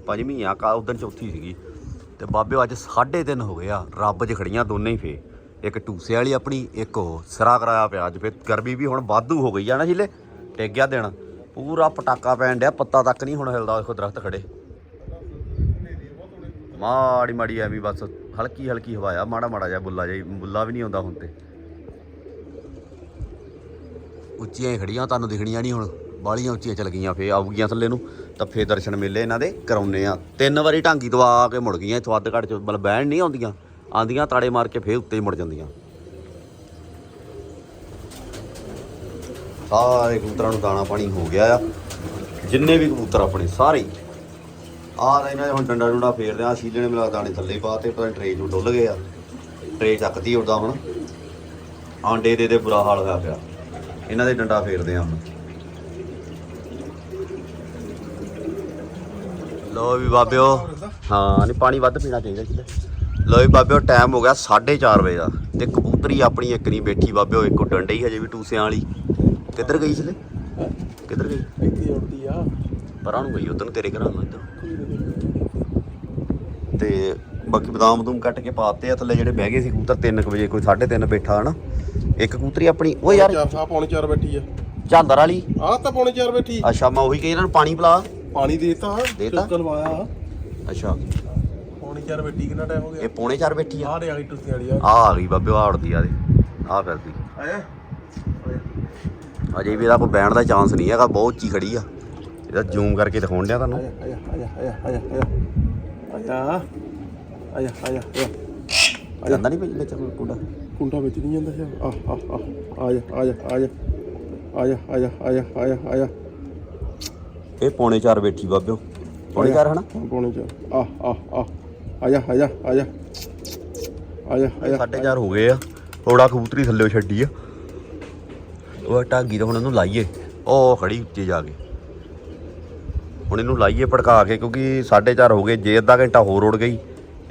[SPEAKER 1] ਪੰਜਵੀਂ ਆ, ਕਾ ਉਦੋਂ ਚੌਥੀ ਸੀਗੀ। ਤੇ ਬਾਬੇ ਅੱਜ 3:30 ਹੋ ਗਏ ਆ, ਰੱਬ 'ਚ ਖੜੀਆਂ ਦੋਨੇ ਹੀ ਫੇ ਇੱਕ ਟੂਸੇ ਵਾਲੀ ਆਪਣੀ, ਇੱਕ ਉਹ, ਸਿਰਾ ਕਰਾਇਆ ਪਿਆ ਅੱਜ ਫੇ ਗਰਮੀ ਵੀ ਹੁਣ ਵਾਧੂ ਹੋ ਗਈ ਆ ਨਾ ਜਿਲੇ ਟਿਕ ਗਿਆ ਦਿਨ। ਪੂਰਾ ਪਟਾਕਾ ਪੈਣ ਡਿਆ, ਪੱਤਾ ਤੱਕ ਨਹੀਂ ਹੁਣ ਹਿਲਦਾ, ਦੇਖੋ ਦਰਖਤ ਖੜੇ ਮਾੜੀ ਮਾੜੀ ਐਵੇਂ ਬਸ, ਹਲਕੀ ਹਲਕੀ ਹਵਾ ਆ, ਮਾੜਾ ਮਾੜਾ ਜਿਹਾ ਬੁੱਲਾ ਜਿਹਾ ਬੁੱਲਾ ਵੀ ਨਹੀਂ ਆਉਂਦਾ ਹੁਣ ਤੇ। ਉੱਚੀਆਂ ਖੜੀਆਂ ਤੁਹਾਨੂੰ ਦਿਖਣੀਆਂ ਨਹੀਂ ਹੁਣ। ਬਾਲੀਆਂ ਉੱਚੀਆਂ ਚਲ ਗਈਆਂ ਫੇ ਆਉਗੀਆਂ ਥੱਲੇ ਨੂੰ, ਤਾਂ ਫੇ ਦਰਸ਼ਨ ਮੇਲੇ ਇਹਨਾਂ ਦੇ ਕਰਾਉਨੇ ਆ। ਤਿੰਨ ਵਾਰੀ ਢਾਂਗੀ ਦਵਾ ਕੇ ਮੁੜ ਗਈਆਂ, ਇੱਥੋਂ ਅੱਧ ਘੜ ਚ ਮਤਲਬ ਬਹਿਣ ਨਹੀਂ ਆਉਂਦੀਆਂ ਆਂਦੀਆਂ ਤਾੜੇ ਮਾਰ ਕੇ ਫੇ ਉੱਤੇ ਹੀ ਮੁੜ ਜਾਂਦੀਆਂ। ਸਾਰੇ ਕਬੂਤਰਾਂ ਨੂੰ ਦਾਣਾ ਪਾਣੀ ਹੋ ਗਿਆ ਆ, ਜਿੰਨੇ ਵੀ ਕਬੂਤਰ ਆਪਣੇ ਸਾਰੇ ਆਹ ਇਹਨਾਂ ਦੇ ਹੁਣ ਡੰਡਾ ਡੁੰਡਾ ਫੇਰਦੇ ਆ, ਸੀਲੇ ਨੇ ਮਿਲਾ ਦਾਣੇ ਥੱਲੇ ਪਾਤੇ ਪਤਾ ਟਰੇ ਨੂੰ ਡੁੱਲ ਗਏ ਆ। ਟਰੇ ਚੱਕਦੀ ਉਡਦਾ ਹੁਣ। ਆਂਡੇ ਦੇ ਦੇ ਬੁਰਾ ਹਾਲ ਹੋਇਆ ਪਿਆ। ਇਹਨਾਂ ਦੇ ਡੰਡਾ ਫੇਰਦੇ ਆ ਹੁਣ। ਲੋ ਵੀ ਬਾਬਿਓ। ਹਾਂ ਨਹੀਂ ਪਾਣੀ ਵੱਧ ਪੀਣਾ ਚਾਹੀਦਾ ਕਿਤੇ। ਲੋ ਵੀ ਬਾਬਿਓ ਟਾਈਮ ਹੋ ਗਿਆ 4:30 ਵਜੇ ਦਾ ਤੇ ਕਬੂਤਰੀ ਆਪਣੀ ਇੱਕ ਨਹੀਂ ਬੈਠੀ ਬਾਬਿਓ ਇੱਕ ਉੱਡਣ ਡਈ ਹਜੇ ਵੀ ਟੂਸਿਆਂ ਵਾਲੀ। ਕਿੱਧਰ ਗਈ ਸੀਲੇ ਕਿੱਧਰ ਗਈ?
[SPEAKER 2] ਇੱਥੇ ਉੜਦੀ ਆ।
[SPEAKER 1] ਪਰਾਂ ਨੂੰ ਗਈ ਉਦੋਂ ਤੇਰੇ ਘਰਾਂ ਨੂੰ ਇੱਧਰ। ਤੇ ਬਾਕੀ ਬਦਾਮ ਬਦੂਮ ਕੱਟ ਕੇ ਪਾਤੇ ਆ ਥੱਲੇ ਜਿਹੜੇ ਬਹਿ ਗਏ ਸੀ ਕਬੂਤਰ 3 ਵਜੇ ਕੋਈ 3:30 ਬੈਠਾ ਹਨਾ। ਇੱਕ ਕਬੂਤਰੀ ਆਪਣੀ ਉਹ ਯਾਰ।
[SPEAKER 2] ਚਾਰ ਪੌਣੇ ਚਾਰ ਬੈਠੀ ਆ।
[SPEAKER 1] ਝਾਂਦਰ ਵਾਲੀ?
[SPEAKER 2] ਆ ਤਾਂ ਪੌਣੇ ਚਾਰ ਬੈਠੀ।
[SPEAKER 1] ਅੱਛਾ ਮੈਂ ਉਹੀ ਕਹੀ ਇਹਨਾਂ ਨੂੰ ਪਾਣੀ ਪਿਲਾ।
[SPEAKER 2] ਪਾਣੀ ਦੇਤਾ
[SPEAKER 1] ਦੇਤਾ?
[SPEAKER 2] ਲਵਾਇਆ
[SPEAKER 1] ਅੱਛਾ।
[SPEAKER 2] ਪੌਣੇ ਚਾਰ ਬੈਠੀ ਕਿੰਨਾ ਟਾਈਮ ਹੋ
[SPEAKER 1] ਇਹ
[SPEAKER 2] ਗਿਆ
[SPEAKER 1] ਪੌਣੇ 4 ਬੈਠੀ ਆ।
[SPEAKER 2] ਆ ਰੇ ਆ ਗਈ ਟੁੱਟੀ ਵਾਲੀ ਆ
[SPEAKER 1] ਆ ਆ ਗਈ ਬਾਬੇ ਆ ਉੜਦੀ ਆ ਦੇ। ਆ ਫਿਰਦੀ।
[SPEAKER 2] ਆਇਆ?
[SPEAKER 1] ਅਜੇ ਵੀ ਇਹਦਾ ਕੋਈ ਬੈਣ ਦਾ ਚਾਂਸ ਨਹੀਂ ਹੈਗਾ ਬਹੁਤ ਉੱਚੀ ਖੜੀ ਆ। ਇਹਦਾ ਜ਼ੂਮ ਕਰਕੇ ਦਿਖਾਉਣ ਡਿਆ ਤੁਹਾਨੂੰ।
[SPEAKER 2] ਆਇਆ ਆਇਆ ਆਇਆ ਆਇਆ ਆਇਆ ਆਇਆ। ਆਇਆ ਆਇਆ
[SPEAKER 1] ਜਾਂਦਾ ਨਹੀਂ ਵਿੱਚ ਵਿੱਚ ਕੁੰਡਾ?
[SPEAKER 2] ਕੁੰਡਾ ਵਿੱਚ ਨਹੀਂ ਜਾਂਦਾ। ਹੈ ਆ ਆ ਆ ਆਇਆ ਆਇਆ ਆਇਆ ਆਇਆ ਆਇਆ ਆਇਆ ਆਇਆ
[SPEAKER 1] ਇਹ ਪੌਣੇ 4 ਬੈਠੀ ਬਾਬਿਓ। ਪੌਣੇ 4 ਹਨਾ?
[SPEAKER 2] ਹਾਂ, ਪੌਣੇ ਚਾਰ। ਆ ਆ ਆ ਆਇਆ ਆਇਆ ਆਇਆ ਆਇਆ ਆਇਆ
[SPEAKER 1] ਸਾਢੇ ਚਾਰ ਹੋ ਗਏ ਆ। ਥੋੜਾ ਕਬੂਤਰੀ ਥੱਲੇ ਛੱਡੀ ਆ। ਉਹ ਢਾਗੀ ਤਾਂ ਹੁਣ ਇਹਨੂੰ ਲਾਈਏ। ਉਹ ਖੜੀ ਉੱਚੇ ਜਾ ਕੇ। ਹੁਣ ਇਹਨੂੰ ਲਾਈਏ ਭੜਕਾ ਕੇ ਕਿਉਂਕਿ 4:30 ਹੋ ਗਏ। ਜੇ ਅੱਧਾ ਘੰਟਾ ਹੋਰ ਉੜ ਗਈ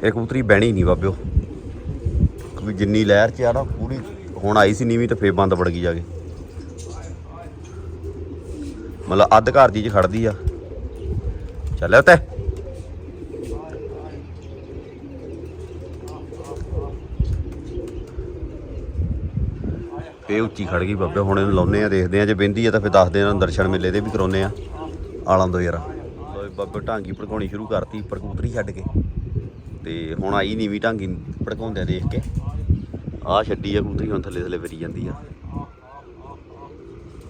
[SPEAKER 1] ਇਹ ਕਬੂਤਰੀ ਬਹਿਣੀ ਨਹੀਂ ਬਾਬਿਓ। ਕਿਉਂਕਿ ਜਿੰਨੀ ਲਹਿਰ ਚ ਆ ਨਾ ਪੂਰੀ ਹੁਣ ਆਈ ਸੀ ਨੀਵੀਂ ਤੇ ਫੇਰ ਬੰਦ ਵੜ ਗਈ ਜਾ ਕੇ। ਮਤਲਬ ਅੱਧ ਘਰ ਦੀ ਚ ਖੜਦੀ ਆ। ਚੱਲ ਉੱਤੇ। ਫੇ ਉੱਚੀ ਖੜ ਗਈ ਬਾਬੇ, ਹੁਣ ਇਹਨੂੰ ਲਾਉਨੇ ਆ, ਦੇਖਦੇ ਆ, ਜੇ ਬਹਿੰਦੀ ਆ ਤਾਂ ਫਿਰ ਦੱਸਦੇ ਆ ਦਰਸ਼ਨ ਮੇਲੇ ਦੇ ਵੀ ਕਰਾਉਨੇ ਆ। ਆਲਾਂ ਦੋ ਯਾਰ। ਲੋ ਬਾਬੇ, ਢਾਂਗੀ ਭੜਕਾਉਣੀ ਸ਼ੁਰੂ ਕਰਤੀ ਉੱਪਰ ਕਬੂਤਰੀ ਛੱਡ ਕੇ। ਤੇ ਹੁਣ ਆਈ ਨੀਵੀਂ ਢਾਂਗੀ ਭੜਕਾਉਂਦੇ ਦੇਖ ਕੇ। ਆ ਛੱਡੀ ਆ ਕਬੂਤਰੀ ਹੁਣ ਥੱਲੇ ਥੱਲੇ ਫਿਰੀ ਜਾਂਦੀ ਆ।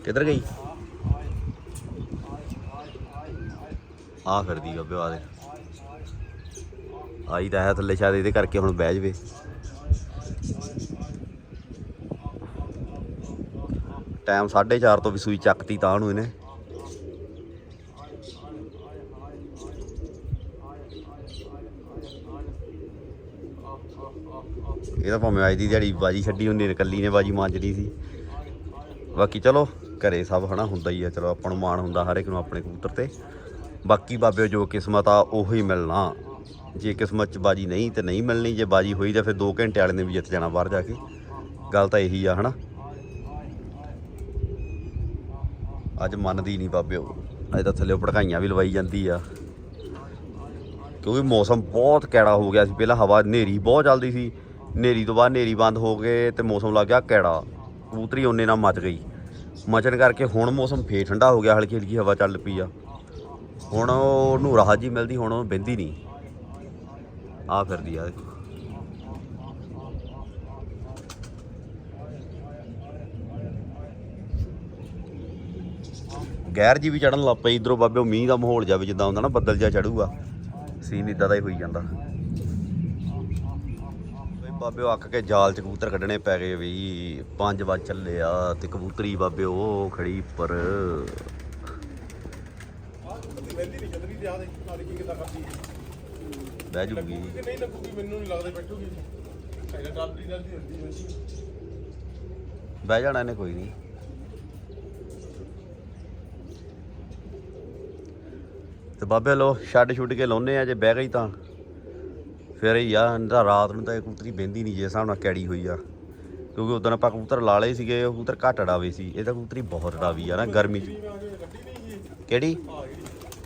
[SPEAKER 1] ਕਿੱਧਰ ਗਈ? ਆ ਫਿਰਦੀ ਬਾਬੇ ਆ ਆਈ ਤਾਂ ਹੈ ਥੱਲੇ ਸ਼ਾਇਦ ਇਹਦੇ ਕਰਕੇ ਹੁਣ ਬਹਿ ਜਵੇ। ਟਾਈਮ 4:30 ਤੋਂ ਵੀ ਸੂਈ ਚੱਕਤੀ ਤਾਂ ਨੂੰ ਇਹਨੇ। ਇਹ ਤਾਂ ਭਾਵੇਂ ਅੱਜ ਦੀ ਦਿਹਾੜੀ ਬਾਜੀ ਛੱਡੀ ਹੁੰਦੀ ਨੇ, ਕੱਲੀ ਨੇ ਬਾਜੀ ਮਾਂਜਣੀ ਸੀ। ਬਾਕੀ ਚਲੋ, ਘਰੇ ਸਭ ਹਨਾ ਹੁੰਦਾ ਹੀ ਆ, ਚਲੋ ਆਪਾਂ ਨੂੰ ਮਾਣ ਹੁੰਦਾ ਹਰ ਇੱਕ ਨੂੰ ਆਪਣੇ ਕਬੂਤਰ ਤੇ। ਬਾਕੀ ਬਾਬੇ ਜੋ ਕਿਸਮਤ ਆ, ਉਹੀ ਮਿਲਣਾ। ਜੇ ਕਿਸਮਤ ਚ ਬਾਜੀ ਨਹੀਂ ਤੇ ਨਹੀਂ ਮਿਲਣੀ, ਜੇ ਬਾਜੀ ਹੋਈ ਤਾਂ ਫਿਰ 2 ਘੰਟੇ ਵਾਲੇ ਨੇ ਵੀ ਜਿੱਤ ਜਾਣਾ ਬਾਹਰ ਜਾ ਕੇ। ਗੱਲ ਤਾਂ ਇਹੀ ਆ, ਹਨਾ? ਅੱਜ ਮੰਨਦੀ ਨਹੀਂ ਬਾਬਿਓ। ਅੱਜ ਤਾਂ ਥੱਲੇ ਭੜਕਾਈਆਂ ਵੀ ਲਵਾਈ ਜਾਂਦੀ ਆ। ਕਿਉਂਕਿ ਮੌਸਮ ਬਹੁਤ ਕੈੜਾ ਹੋ ਗਿਆ ਸੀ। ਪਹਿਲਾਂ ਹਵਾ ਹਨੇਰੀ ਬਹੁਤ ਚੱਲਦੀ ਸੀ। ਹਨੇਰੀ ਤੋਂ ਬਾਅਦ ਹਨੇਰੀ ਬੰਦ ਹੋ ਗਏ ਤੇ ਮੌਸਮ ਲੱਗ ਗਿਆ ਕੈੜਾ। ਕਬੂਤਰੀ ਉਹਨੇ ਨਾਲ ਮੱਚ ਗਈ। ਮਚਣ ਕਰਕੇ ਹੁਣ ਮੌਸਮ ਫੇਰ ਠੰਡਾ ਹੋ ਗਿਆ ਹਲਕੀ ਹਲਕੀ ਹਵਾ ਚੱਲ ਪਈ ਆ। ਹੁਣ ਉਹਨੂੰ ਰਾਹਤ ਜੀ ਮਿਲਦੀ, ਹੁਣ ਉਹ ਬਹਿੰਦੀ ਨਹੀਂ। ਆ ਫਿਰਦੀ ਆ, ਦੇਖੋ। ਗੈਰ ਜੀ ਵੀ ਚੜਨ ਲੱਗ ਪਈ, ਇਧਰੋਂ ਬਾਬੇ ਮੀਂਹ ਦਾ ਮਾਹੌਲ ਜਾਵੇ, ਜਿੱਦਾਂ ਹੁੰਦਾ ਨਾ, ਬੱਦਲ ਜਿਹਾ ਚੜੂਗਾ। ਸੀਨ ਇਦਾਂ ਦਾ ਹੀ ਹੋਈ ਜਾਂਦਾ। ਬਾਬੇ, ਉਹ ਅੱਕ ਕੇ ਜਾਲ ਚ ਕਬੂਤਰ ਕੱਢਣੇ ਪੈ ਗਏ ਵੀ 5 ਵਜ ਚੱਲੇ ਆ, ਤੇ ਕਬੂਤਰੀ ਬਾਬੇ, ਉਹ ਖੜੀ ਉੱਪਰ।
[SPEAKER 2] ਬੈਂਦੀ ਤੇ ਆ ਦੇ ਨਾਲੀ ਕੀ ਕਿਦਾਂ ਕਰਦੀ ਹੈ।
[SPEAKER 1] ਬਹਿ ਜੂਗੀ।
[SPEAKER 2] ਕਿ ਨਹੀਂ ਲੱਗੂਗੀ ਮੈਨੂੰ ਨਹੀਂ ਲੱਗਦਾ ਬੈਠੂਗੀ। ਹੈਗਾ ਡਰਦੀ ਡਰਦੀ ਹੁੰਦੀ ਹੈ
[SPEAKER 1] ਬਹਿ ਜਾਣਾ ਇਹਨੇ ਕੋਈ ਨਹੀਂ ਤੇ ਬਾਬੇ ਲੋ ਛੱਡ ਛੁੱਟ ਕੇ ਲਾਉਨੇ ਆ ਜੇ ਬਹਿ ਗਈ ਤਾਂ। ਫਿਰ ਹੀ ਆ ਇਹਦਾ ਰਾਤ ਨੂੰ ਤਾਂ ਇਹ ਕਬੂਤਰੀ ਬਹਿੰਦੀ ਨਹੀਂ ਜੇ ਹਿਸਾਬ ਨਾਲ ਕੈੜੀ ਹੋਈ ਆ। ਕਿਉਂਕਿ ਉਦੋਂ ਆਪਾਂ ਕਬੂਤਰ ਲਾ ਲਏ ਸੀਗੇ ਉਹ ਕਬੂਤਰ ਘੱਟ ਡਾਵੇ ਸੀ। ਇਹ ਤਾਂ ਕਬੂਤਰੀ ਬਹੁਤ ਡਾਵੀ ਆ ਨਾ ਗਰਮੀ 'ਚ। ਕਿਹੜੀ?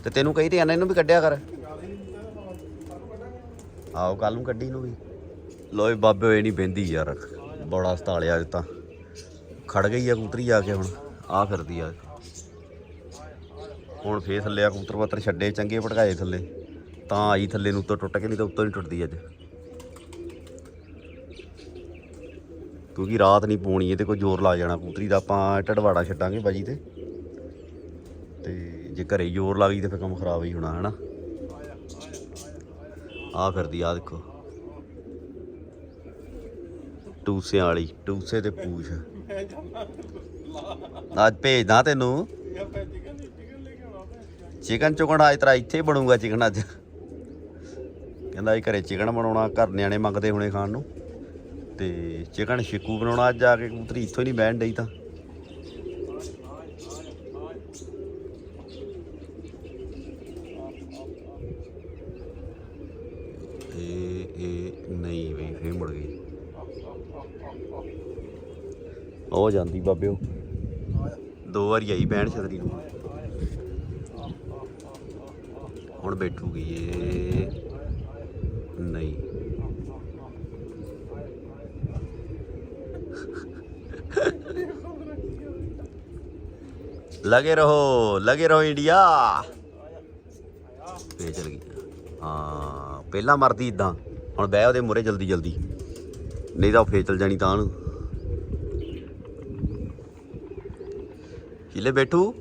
[SPEAKER 1] ਤੇ ਤੈਨੂੰ ਕਹੀ ਤੇ ਆਨਾ ਇਹਨੂੰ ਵੀ ਕੱਢਿਆ ਕਰ। ਆਓ ਕੱਲ ਨੂੰ ਕੱਢੀ ਨੂੰ ਵੀ। ਲੋਏ ਬਾਬੇ ਹੋਏ ਨਹੀਂ ਬਹਿੰਦੀ ਯਾਰ। ਬੜਾ ਸਤਾਲਿਆ ਅੱਜ ਤਾਂ। ਖੜ ਗਈ ਆ ਕਬੂਤਰੀ ਆ ਕੇ ਹੁਣ। ਆ ਫਿਰਦੀ ਆ। ਹੁਣ ਫੇਰ ਥੱਲੇ ਆ ਕਬੂਤਰ ਪੱਤਰ ਛੱਡੇ, ਚੰਗੇ ਭਟਕਾਏ ਥੱਲੇ। ਤਾਂ ਆਈ ਥੱਲੇ ਨੂੰ ਉੱਤੋਂ ਟੁੱਟ ਕੇ, ਨਹੀਂ ਤਾਂ ਉੱਤੋਂ ਨਹੀਂ ਟੁੱਟਦੀ ਅੱਜ। ਕਿਉਂਕਿ ਰਾਤ ਨਹੀਂ ਪੋਣੀ, ਇਹਦੇ ਕੋਈ ਜ਼ੋਰ ਲਾ ਜਾਣਾ ਕਬੂਤਰੀ ਦਾ। ਆਪਾਂ ਢੜਵਾੜਾ ਛੱਡਾਂਗੇ ਬਾਜੀ ਤੇ। ਤੇ ਜੇ ਘਰੇ ਜ਼ੋਰ ਲੱਗ ਗਈ ਤੇ ਫਿਰ ਕੰਮ ਖਰਾਬ ਹੀ ਹੋਣਾ, ਹਨਾ? ਆ ਫਿਰਦੀ ਆ ਦੇਖੋ। ਟੂਸਿਆਂ ਵਾਲੀ, ਟੂਸੇ ਤੇ ਪੂਛ। ਅੱਜ ਭੇਜਦਾ ਤੈਨੂੰ।
[SPEAKER 2] ਚਿਕਨ ਨਹੀਂ
[SPEAKER 1] ਚੁਕਣ ਅੱਜ ਤਰਾ ਇੱਥੇ ਹੀ ਬਣੂਗਾ ਚਿਕਨ ਅੱਜ। ਕਹਿੰਦਾ ਇਹ ਘਰੇ ਚਿਕਨ ਬਣਾਉਣਾ, ਘਰ ਨਿਆਣੇ ਮੰਗਦੇ ਹੁਣੇ ਖਾਣ ਨੂੰ। ਤੇ ਚਿਕਨ ਸ਼ਿਕੂ ਬਣਾਉਣਾ ਅੱਜ ਆ ਕੇ, ਕਬੂਤਰੀ ਇੱਥੋਂ ਹੀ ਨਹੀਂ ਬਹਿਣ ਡਈ ਤਾਂ ਇਹ ਇਹ ਨਹੀਂ ਬਈ ਫੇਰ ਮੁੜ ਗਈ। ਉਹ ਜਾਂਦੀ ਬਾਬਿਓ। ਦੋ ਵਾਰੀ ਆਈ ਬਹਿਣ ਛਤਰੀ ਨੂੰ। ਹੁਣ ਬੈਠੂਗੀ ਏ। ਨਹੀਂ। ਲਗੇ ਰਹੋ ਲਗੇ ਰਹੋ ਇੰਡੀਆ। ਫੇਰ ਚਲ ਗਈ। ਹਾਂ, ਪਹਿਲਾਂ ਮਰਦੀ ਇਦਾਂ ਹੁਣ ਬਹਿ ਉਹਦੇ ਮੂਰੇ ਜਲਦੀ ਜਲਦੀ। ਨਹੀਂ ਤਾਂ ਉਹ ਫੇਰ ਚਲ ਜਾਣੀ ਤਾਂ। ਨੂੰ ਹਿਲੇ ਬੈਠੂ।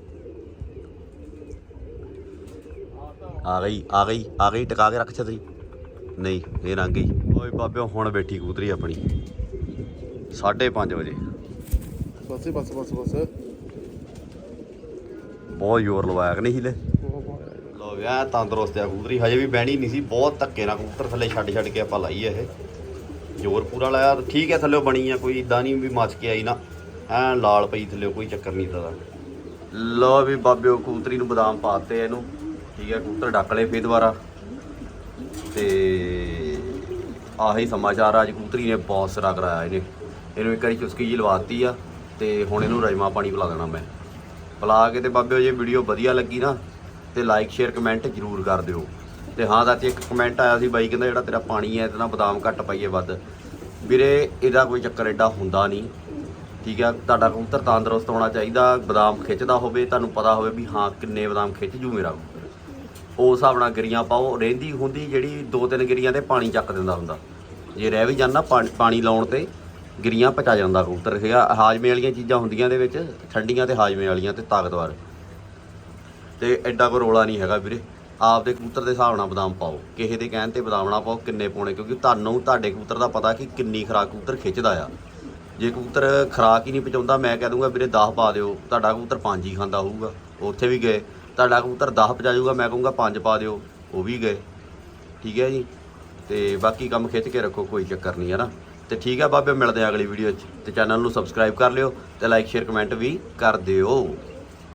[SPEAKER 1] ਆ ਗਈ ਆ ਗਈ ਆ ਗਈ ਟਿਕਾ ਕੇ ਰੱਖ ਛਤਰੀ। ਨਹੀਂ ਇਹ ਰੰਗ ਗਈ। ਓਏ ਬਾਬੇ ਹੁਣ ਬੈਠੀ ਕੂਤਰੀ ਆਪਣੀ। 5:30 ਵਜੇ।
[SPEAKER 2] ਬਸ ਬਸ ਬਸ ਬਸ।
[SPEAKER 1] ਬਹੁਤ ਜ਼ੋਰ ਲਵਾਇਆ ਕਿ ਨਹੀਂ ਹਿਲੇ? ਲੋ ਗਿਆ ਤੰਦਰੁਸਤ ਆ ਕਬੂਤਰੀ। ਹਜੇ ਵੀ ਬਹਿਣੀ ਨਹੀਂ ਸੀ ਬਹੁਤ ਧੱਕੇ ਨਾਲ ਕਬੂਤਰ ਥੱਲੇ ਛੱਡ ਛੱਡ ਕੇ ਆਪਾਂ ਲਾਈ ਇਹ। ਜ਼ੋਰ ਪੂਰਾ ਲਾਇਆ ਠੀਕ ਹੈ ਥੱਲੇ ਬਣੀ ਆ ਕੋਈ ਇਦਾਂ ਨਹੀਂ ਵੀ ਮੱਚ ਕੇ ਆਈ ਨਾ। ਐ ਲਾਲ ਪਈ ਥੱਲੇ ਕੋਈ ਚੱਕਰ ਨਹੀਂ ਦਾ ਲਓ ਵੀ ਬਾਬਿਓ ਕਬੂਤਰੀ ਨੂੰ ਬਦਾਮ ਪਾਤੇ ਇਹਨੂੰ। ਠੀਕ ਹੈ ਕਬੂਤਰ ਡੱਕ ਲਏ ਫੇਰ ਦੁਬਾਰਾ। ਤੇ ਆਹੀ ਸਮਾਚਾਰ ਆ, ਅੱਜ ਕਬੂਤਰੀ ਨੇ ਬਹੁਤ ਸਰਾ ਕਰਾਇਆ ਇਹਨੇ। ਇਹਨੂੰ ਇੱਕ ਵਾਰੀ ਚੁਸਕੀ ਜੀ ਲਵਾਤੀ ਆ ਤੇ ਹੁਣ ਇਹਨੂੰ ਰਾਜਮਾ ਪਾਣੀ ਪਿਲਾ ਦੇਣਾ ਮੈਂ। ਪਿਲਾ ਕੇ ਤੇ ਬਾਬਿਓ ਜੇ ਵੀਡੀਓ ਵਧੀਆ ਲੱਗੀ ਨਾ ਤੇ ਲਾਈਕ ਸ਼ੇਅਰ ਕਮੈਂਟ ਜ਼ਰੂਰ ਕਰ ਦਿਓ। ਤੇ ਹਾਂ ਦਾ ਇੱਕ ਕਮੈਂਟ ਆਇਆ ਸੀ ਬਾਈ, ਕਹਿੰਦਾ ਜਿਹੜਾ ਤੇਰਾ ਪਾਣੀ ਹੈ, ਇਹਦੇ ਨਾਲ ਬਦਾਮ ਘੱਟ ਪਾਈਏ ਵੱਧ। ਵੀਰੇ, ਇਹਦਾ ਕੋਈ ਚੱਕਰ ਐਡਾ ਹੁੰਦਾ ਨਹੀਂ। ਠੀਕ ਹੈ ਤੁਹਾਡਾ ਕਬੂਤਰ ਤੰਦਰੁਸਤ ਹੋਣਾ ਚਾਹੀਦਾ, ਬਦਾਮ ਖਿੱਚਦਾ ਹੋਵੇ, ਤੁਹਾਨੂੰ ਪਤਾ ਹੋਵੇ ਵੀ ਹਾਂ, ਕਿੰਨੇ ਬਦਾਮ ਖਿੱਚ ਜੂ ਮੇਰਾ। ਕਬੂਤਰ ਉਸ ਹਿਸਾਬ ਨਾਲ ਗਿਰੀਆਂ ਪਾਓ, ਰਹਿੰਦੀ ਹੁੰਦੀ ਜਿਹੜੀ ਦੋ ਤਿੰਨ ਗਿਰੀਆਂ ਤੇ ਪਾਣੀ ਚੱਕ ਦਿੰਦਾ ਹੁੰਦਾ। ਜੇ ਰਹਿ ਵੀ ਜਾਂਦਾ, ਪਾਣੀ ਲਾਉਣ ਤੇ ਗਿਰੀਆਂ ਪਚਾ ਜਾਂਦਾ ਕਬੂਤਰ ਹੈਗਾ ਹਾਜਮੇ ਵਾਲੀਆਂ ਚੀਜ਼ਾਂ ਹੁੰਦੀਆਂ ਦੇ ਵਿੱਚ, ਠੰਡੀਆਂ ਤੇ ਹਾਜਮੇ ਵਾਲੀਆਂ ਤੇ ਤਾਕਤਵਰ। ਤੇ ਐਡਾ ਕੋ ਰੋਲਾ ਨਹੀਂ ਹੈਗਾ ਵੀਰੇ। ਆਪਦੇ ਕਬੂਤਰ ਦੇ ਹਿਸਾਬ ਨਾਲ ਬਦਾਮ ਪਾਓ। ਕਿਸੇ ਦੇ ਕਹਿਣ ਤੇ ਬਦਾਮ ਨਾ ਪਾਓ, ਕਿੰਨੇ ਪਾਉਣੇ, ਕਿਉਂਕਿ ਤੁਹਾਨੂੰ ਤੁਹਾਡੇ ਕਬੂਤਰ ਦਾ ਪਤਾ ਕਿ ਕਿੰਨੀ ਖਰਾਕ ਕਬੂਤਰ ਖਿੱਚਦਾ ਆ। ਜੇ ਕਬੂਤਰ ਖਰਾਕ ਹੀ ਨਹੀਂ ਪਹੁੰਚਾਉਂਦਾ, ਮੈਂ ਕਹਿ ਦੂੰਗਾ ਵੀਰੇ 10 ਪਾ ਦਿਓ, ਤੁਹਾਡਾ ਕਬੂਤਰ 5 ਹੀ ਖਾਂਦਾ ਹੋਊਗਾ। ਉੱਥੇ ਵੀ ਗਏ। ਤੁਹਾਡਾ ਕਬੂਤਰ 10 ਪਹੁੰਚਾ ਜਾਊਗਾ, ਮੈਂ ਕਹੂੰਗਾ 5 ਪਾ ਦਿਓ, ਉਹ ਵੀ ਗਏ। ਠੀਕ ਹੈ ਜੀ? ਤੇ ਬਾਕੀ ਕੰਮ ਖਿੱਚ ਕੇ ਰੱਖੋ, ਕੋਈ ਚੱਕਰ ਨਹੀਂ, ਹੈ ਨਾ? ਤੇ ਠੀਕ ਹੈ ਬਾਬੇ, ਮਿਲਦੇ ਆ ਅਗਲੀ ਵੀਡੀਓ 'ਚ। ਤੇ ਚੈਨਲ ਨੂੰ ਸਬਸਕ੍ਰਾਈਬ ਕਰ ਲਿਓ ਤੇ ਲਾਈਕ ਸ਼ੇਅਰ ਕਮੈਂਟ ਵੀ ਕਰ ਦਿਓ।